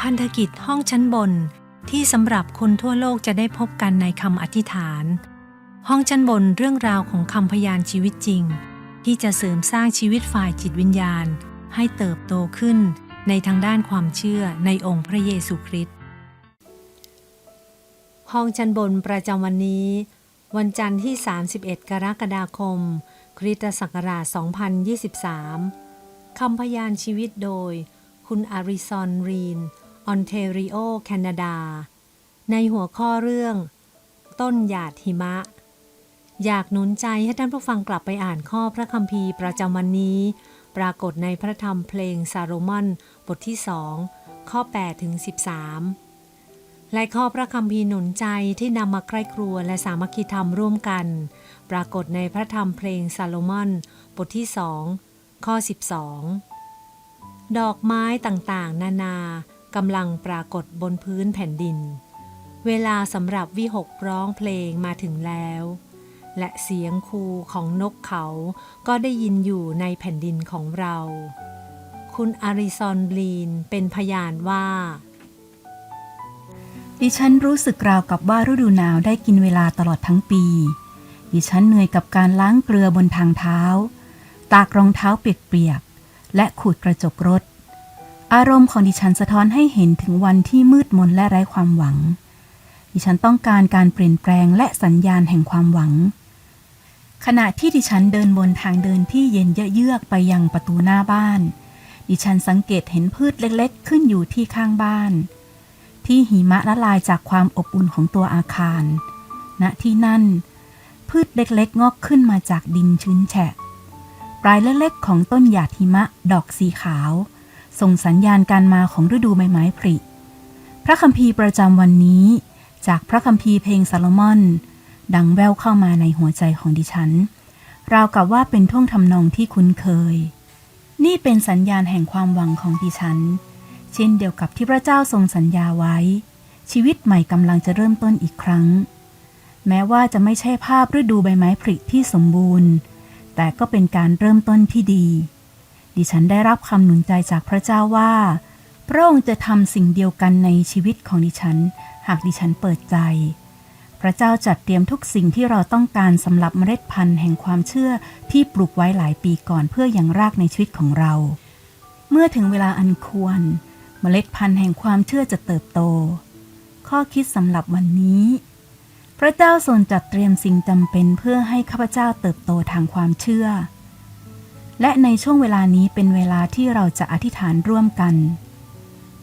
พันธกิจห้องชั้นบนที่สำหรับคนทั่วโลกจะได้พบกันในคำอธิษฐาน ห้องชั้นบนเรื่องราวของคำพยานชีวิตจริง ที่จะเสริมสร้างชีวิตฝ่ายจิตวิญญาณ ให้เติบโตขึ้นในทางด้านความเชื่อในองค์พระเยซูคริสต์ห้องชั้นบนประจำวันนี้ วันจันทร์ที่ 31 กรกฎาคม คริสตศักราช 2023 คำพยานชีวิตโดย คุณอาริซอนรีน ออนเทริโอ แคนาดา ในหัวข้อเรื่อง ต้นหยาดหิมะ อยากหนุนใจให้ท่านผู้ฟังกลับไปอ่านข้อพระคัมภีร์ประจำวันนี้ ปรากฏในพระธรรมเพลงซาโรมอนบทที่สองข้อ8ถึง13 และข้อพระคัมภีร์หนุนใจที่นำมาใกล้ครัวและสามัคคีธรรมร่วมกัน ปรากฏในพระธรรมเพลงซาโลมอนบทที่สองข้อ 12 ดอกไม้ต่างๆ นานา กำลังปรากฏบนพื้นแผ่นดิน เวลาสำหรับวิหกร้องเพลงมาถึงแล้ว และเสียงคูของนกเขาก็ได้ยินอยู่ในแผ่นดินของเรา คุณอาริซอนบลีนเป็นพยานว่า ดิฉันรู้สึกราวกับว่าฤดูหนาวได้กินเวลาตลอดทั้งปี ดิฉันเหนื่อยกับการล้างเกลือบนทางเท้า ตากรองเท้าเปียกๆและขูดกระจกรถ อารมณ์ของดิฉันสะท้อนให้เห็นถึงวันที่มืดมนและไร้ความหวัง ดิฉันต้องการการเปลี่ยนแปลงและสัญญาณแห่งความหวัง ขณะที่ดิฉันเดินบนทางเดินที่เย็นเยือกไปยังประตูหน้าบ้าน ดิฉันสังเกตเห็นพืชเล็กๆ ขึ้นอยู่ที่ข้างบ้าน ที่หิมะละลายจากความอบอุ่นของตัวอาคาร ณที่นั่น พืชเล็กๆ งอกขึ้นมาจากดินชื้นแฉะ ปลายเล็กๆ ของต้นหยาดหิมะดอกสีขาว ส่งสัญญาณการมาของฤดูใบไม้ผลิ พระคัมภีร์ประจำวันนี้ จากพระคัมภีร์เพลงซาโลมอน ดังแววเข้ามาในหัวใจของดิฉัน ราวกับว่าเป็นท่วงทำนองที่คุ้นเคย นี่เป็นสัญญาณแห่งความหวังของดิฉัน เช่นเดียวกับที่พระเจ้าทรงสัญญาไว้ ชีวิตใหม่กำลังจะเริ่มต้นอีกครั้ง แม้ว่าจะไม่ใช่ภาพฤดูใบไม้ผลิที่สมบูรณ์ แต่ก็เป็นการเริ่มต้นที่ดี ดิฉันได้รับคำหนุนใจจากพระเจ้าว่า พระองค์จะทำสิ่งเดียวกันในชีวิตของดิฉัน หากดิฉันเปิดใจ พระเจ้าจัดเตรียมทุกสิ่งที่เราต้องการสำหรับเมล็ดพันธุ์แห่งความเชื่อที่ปลูกไว้หลายปีก่อนเพื่อยังรากในชีวิตของเรา เมื่อถึงเวลาอันควร เมล็ดพันธุ์แห่งความเชื่อจะเติบโต ข้อคิดสำหรับวันนี้ พระเจ้าทรงจัดเตรียมสิ่งจำเป็นเพื่อให้ข้าพเจ้าเติบโตทางความเชื่อ และในช่วงเวลานี้เป็นเวลาที่เราจะอธิษฐานร่วมกัน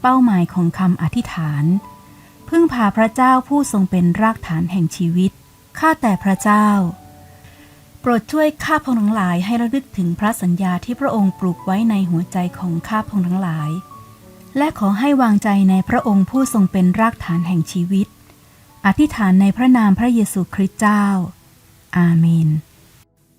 เป้าหมายของคำอธิษฐาน พึ่งพาพระเจ้าผู้ทรงเป็นรากฐานแห่งชีวิต ข้าแต่พระเจ้า โปรดช่วยข้าพงทั้งหลายให้ระลึกถึงพระสัญญาที่พระองค์ปลูกไว้ในหัวใจของข้าพงทั้งหลาย และขอให้วางใจในพระองค์ผู้ทรงเป็นรากฐานแห่งชีวิต อธิษฐานในพระนามพระเยซูคริสต์เจ้า อาเมน